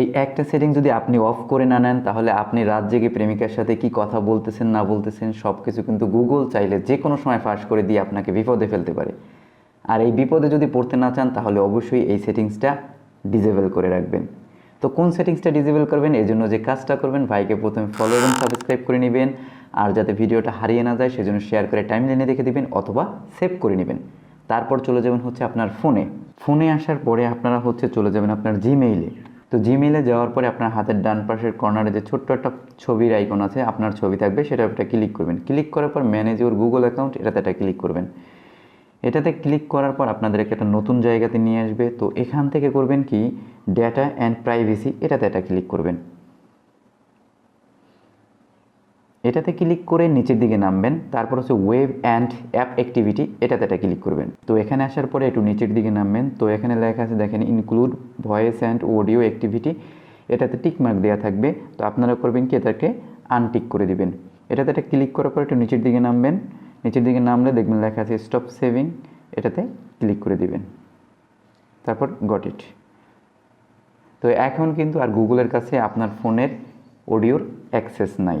এই একটা সেটিং যদি আপনি অফ করে না নেন, তাহলে আপনি রাত জেগে প্রেমিকার সাথে কি কথা বলতেছেন, না বলতেছেন সব কিছু কিন্তু গুগল চাইলে যে কোনো সময় ফাঁস করে দিয়ে আপনাকে বিপদে ফেলতে পারে। আর এই বিপদে যদি পড়তে না চান, তাহলে অবশ্যই এই সেটিংসটা ডিজেবল করে রাখবেন। তো কোন সেটিংসটা ডিজেবল করবেন? এর জন্য যে কাজটা করবেন, ভাইকে প্রথমে ফলো এবং সাবস্ক্রাইব করে নেবেন। আর যাতে ভিডিওটা হারিয়ে না যায়, সেজন্য শেয়ার করে টাইম লাইনে রেখে দেবেন অথবা সেভ করে নেবেন। তারপর চলে যাবেন হচ্ছে আপনার ফোনে ফোনে আসার পরে আপনারা হচ্ছে চলে যাবেন আপনার জিমেইলে তো জিমেলে যাওয়ার পরে আপনার হাতের ডান পাশের কর্নারে যে ছোট্ট একটা ছবির আইকন আছে, আপনার ছবি থাকবে, সেটা একটা ক্লিক করবেন। ক্লিক করার পর ম্যানেজ ইউর গুগল অ্যাকাউন্ট এটাতে একটা ক্লিক করবেন। এটাতে ক্লিক করার পর আপনাদেরকে একটা নতুন জায়গাতে নিয়ে আসবে। তো এখান থেকে করবেন কি? ডেটা অ্যান্ড প্রাইভেসি এটাতে একটা ক্লিক করবেন। এটাতে ক্লিক করে নিচের দিকে নামবেন, তারপর হচ্ছে ওয়েব অ্যান্ড অ্যাপ অ্যাক্টিভিটি এটাতে এটা ক্লিক করবেন। তো এখানে আসার পরে একটু নিচের দিকে নামবেন, তো এখানে লেখা আছে, দেখেন include voice and audio activity এটাতে টিক মার্ক দেওয়া থাকবে। তো আপনারা করবেন কি, এটাকে আনটিক করে দিবেন। এটাতে একটা ক্লিক করার পর একটু নিচের দিকে নামবেন। নিচের দিকে নামলে দেখবেন লেখা আছে স্টপ সেভিং এটাতে ক্লিক করে দিবেন। তারপর গট ইট তো এখন কিন্তু আর গুগলের কাছে আপনার ফোনের অডিওর অ্যাক্সেস নাই।